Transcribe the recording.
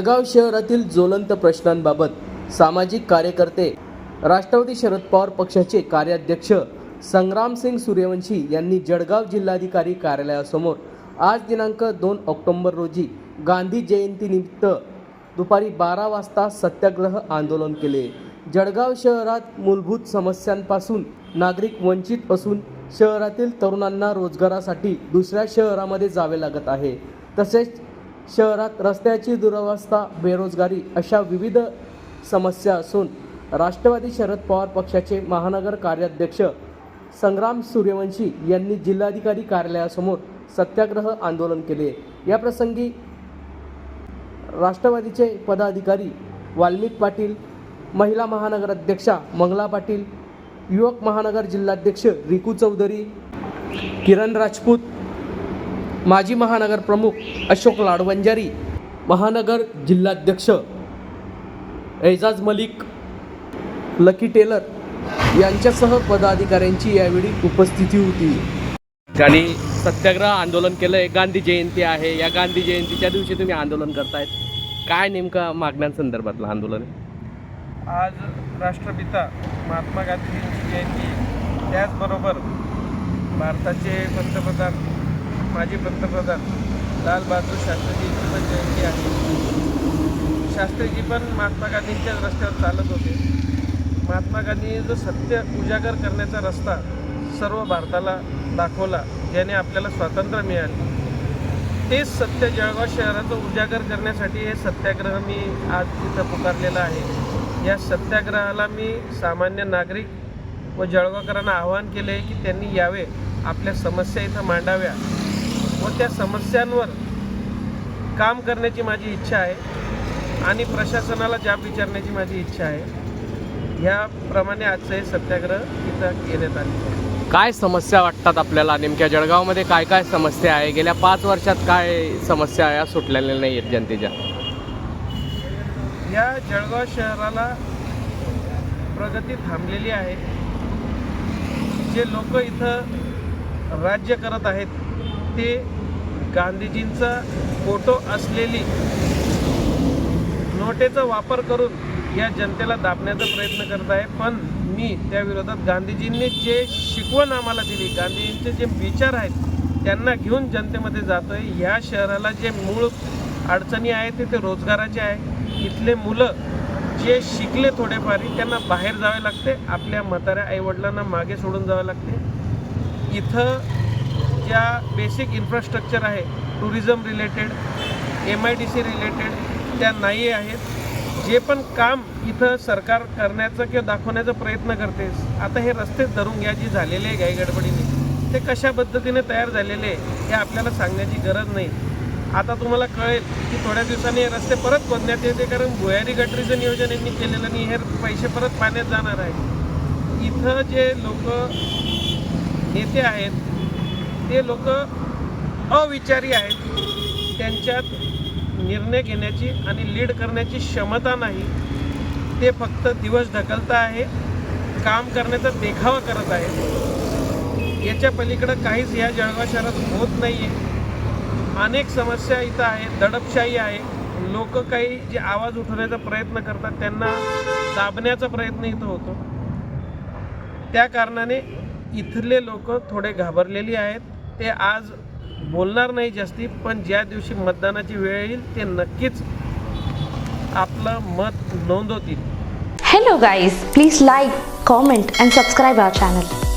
जळगाव शहरातील ज्वलंत प्रश्नांबाबत सामाजिक कार्यकर्ते राष्ट्रवादी शरद पवार पक्षाचे कार्याध्यक्ष संग्रामसिंग सूर्यवंशी यांनी जळगाव जिल्हाधिकारी कार्यालयासमोर आज दिनांक दोन ऑक्टोंबर रोजी गांधी जयंतीनिमित्त दुपारी बारा वाजता सत्याग्रह आंदोलन केले. जळगाव शहरात मूलभूत समस्यांपासून नागरिक वंचित असून शहरातील तरुणांना रोजगारासाठी दुसऱ्या शहरामध्ये जावे लागत आहे. तसेच शहरात रस्त्याची दुरवस्था बेरोजगारी अशा विविध समस्या असून राष्ट्रवादी शरद पवार पक्षाचे महानगर कार्याध्यक्ष संग्राम सूर्यवंशी यांनी जिल्हाधिकारी कार्यालयासमोर सत्याग्रह आंदोलन केले. या प्रसंगी राष्ट्रवादीचे पदाधिकारी वाल्मिक पाटील महिला महानगर अध्यक्षा मंगला पाटील युवक महानगर जिल्हाध्यक्ष रिकू चौधरी किरण राजपूत माजी महानगर प्रमुख अशोक लाडवंजारी महानगर जिल्हाध्यक्ष एजाज मलिक लकी टेलर यांच्यासह पदाधिकाऱ्यांची यावेळी उपस्थिती होती. आणि सत्याग्रह आंदोलन केलंय गांधी जयंती आहे या गांधी जयंतीच्या दिवशी तुम्ही आंदोलन करतायत. काय नेमका मागण्यांसंदर्भातलं आंदोलन आहे? आज राष्ट्रपिता महात्मा गांधींची जयंती. त्याचबरोबर भारताचे पंतप्रधान माजी पंतप्रधान लालबहादूर शास्त्रीजींची पण म्हणजे जयंती आहे शास्त्रीजी पण महात्मा गांधींच्याच रस्त्यावर चालत होते. महात्मा गांधींनी जो सत्य उजागर करण्याचा रस्ता सर्व भारताला दाखवला ज्याने आपल्याला स्वातंत्र्य मिळाले. तेच सत्य जळगाव शहराचं उजागर करण्यासाठी हे सत्याग्रह मी आज तिथं पुकारलेला आहे. या सत्याग्रहाला मी सामान्य नागरिक व जळगावकरांना आवाहन केले आहे की त्यांनी यावे आपल्या समस्या इथं मांडाव्या. व त्या समस्यांवर काम करण्याची माझी इच्छा आहे आणि प्रशासनाला जाब विचारण्याची माझी इच्छा आहे. ह्याप्रमाणे आजचं हे सत्याग्रह इथं घेण्यात आले. काय समस्या वाटतात आपल्याला? नेमक्या जळगावमध्ये काय काय समस्या आहे? गेल्या पाच वर्षात काय समस्या या सुटलेल्या नाही आहेत जनतेच्या? या जळगाव शहराला प्रगती थांबलेली आहे. जे लोक इथं राज्य करत आहेत ते गांधीजींचा फोटो असलेली नोटेचा वापर करून या जनतेला दाबण्याचा प्रयत्न करत आहे. पण मी त्या विरोधात गांधीजींनी जे शिकवण आम्हाला दिली गांधीजींचे जे विचार आहेत त्यांना घेऊन जनतेमध्ये जातो आहे ह्या शहराला जे मूळ अडचणी आहेत ते ते रोजगाराचे आहे. इथले मुलं जे शिकले थोडेफार त्यांना बाहेर जावे लागते. आपल्या म्हाताऱ्या आईवडिलांना मागे सोडून जावे लागते. इथं ज्या बेसिक इन्फ्रास्ट्रक्चर आहे. Tourism related M I D C related त्या नाही आहेत. जे पण काम इथं सरकार करण्याचा किंवा दाखवण्याचा प्रयत्न करते आता हे रस्ते धरून घ्या जी झालेले आहे घाईगडबडीने ते कशा पद्धतीने तयार झालेले आहे हे आपल्याला सांगण्याची गरज नाही. आता तुम्हाला कळेल की थोड्या दिवसांनी हे रस्ते परत खोदण्यात येते कारण भुयारी गटरीचं नियोजन यांनी केलेलं नाही हे पैसे परत पाण्यात जाणार आहे. इथं जे लोक नेते आहेत ते लोक अविचारी आहेत. त्यांच्यात निर्णय घेण्याची आणि लीड करण्याची क्षमता नाही. ते फक्त दिवस ढकलता आहे. काम करण्याचा देखावा करत आहे याच्या पलीकडं काहीच या जळगाव शहरात होत नाही आहे अनेक समस्या इथं आहेत. दडपशाही आहे. लोक काही जे आवाज उठवण्याचा प्रयत्न करतात त्यांना दाबण्याचा प्रयत्न इथं होतो. त्या कारणाने इथले लोक थोडे घाबरलेली आहेत. ते आज बोलणार नाही जास्ती पण ज्या दिवशी मतदानाची वेळ येईल ते नक्कीच आपलं मत नोंदवतील. Hello guys please like comment and subscribe our channel